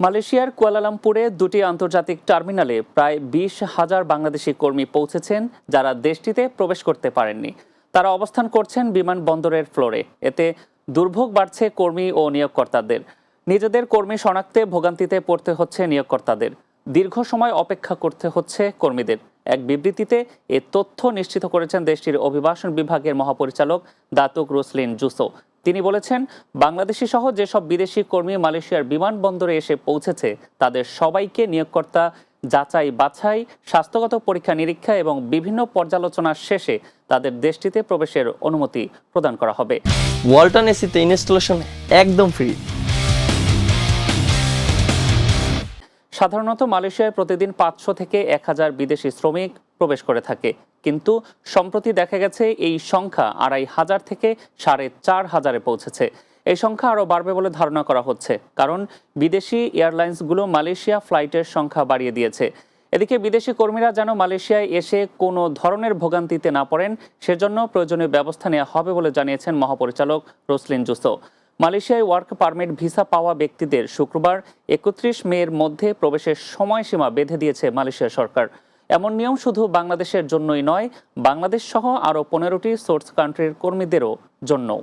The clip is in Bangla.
মালয়েশিয়ার কুয়ালালামপুরে দুটি আন্তর্জাতিক টার্মিনালে প্রায় বিশ হাজার বাংলাদেশি কর্মী পৌঁছেছেন যারা দেশটিতে প্রবেশ করতে পারেননি। তারা অবস্থান করছেন বিমানবন্দরের ফ্লোরে। এতে দুর্ভোগ বাড়ছে কর্মী ও নিয়োগকর্তাদের। নিজেদের কর্মী শনাক্তে ভোগান্তিতে পড়তে হচ্ছে নিয়োগকর্তাদের। দীর্ঘ সময় অপেক্ষা করতে হচ্ছে কর্মীদের। এক বিবৃতিতে এ তথ্য নিশ্চিত করেছেন দেশটির অভিবাসন বিভাগের মহাপরিচালক দাতুক রুসলিন জুসো। তিনি বলেছেন, বাংলাদেশি সহ যেসব বিদেশি কর্মী মালয়েশিয়ার বিমানবন্দরে এসে পৌঁছেছে, তাদের সবাইকে নিয়োগকর্তা, যাচাই বাছাই, স্বাস্থ্যগত পরীক্ষা নিরীক্ষা এবং বিভিন্ন পর্যালোচনার শেষে তাদের দেশটিতে প্রবেশের অনুমতি প্রদান করা হবে। ওয়ালটন এসিতে ইনস্টলেশন একদম ফ্রি। সাধারণত মালয়েশিয়ায় প্রতিদিন পাঁচশো থেকে এক হাজার বিদেশি শ্রমিক প্রবেশ করে থাকে। কিন্তু সম্প্রতি দেখা গেছে এই সংখ্যা আড়াই হাজার থেকে সাড়ে চার হাজারে পৌঁছেছে। এই সংখ্যা আরও বাড়বে বলে ধারণা করা হচ্ছে, কারণ বিদেশি এয়ারলাইন্সগুলো মালয়েশিয়া ফ্লাইটের সংখ্যা বাড়িয়ে দিয়েছে। এদিকে বিদেশি কর্মীরা যেন মালয়েশিয়ায় এসে কোনো ধরনের ভোগান্তিতে না পড়েন, সেজন্য প্রয়োজনীয় ব্যবস্থা নেওয়া হবে বলে জানিয়েছেন মহাপরিচালক রোসলিন জুসো। মালয়েশিয়ায় ওয়ার্ক পারমিট ভিসা পাওয়া ব্যক্তিদের শুক্রবার একত্রিশ মের মধ্যে প্রবেশের সময়সীমা বেঁধে দিয়েছে মালয়েশিয়া সরকার। এমন নিয়ম শুধু বাংলাদেশের জন্যই নয়, বাংলাদেশ সহ আরও পনেরোটি সোর্স কান্ট্রির কর্মীদেরও জন্যও।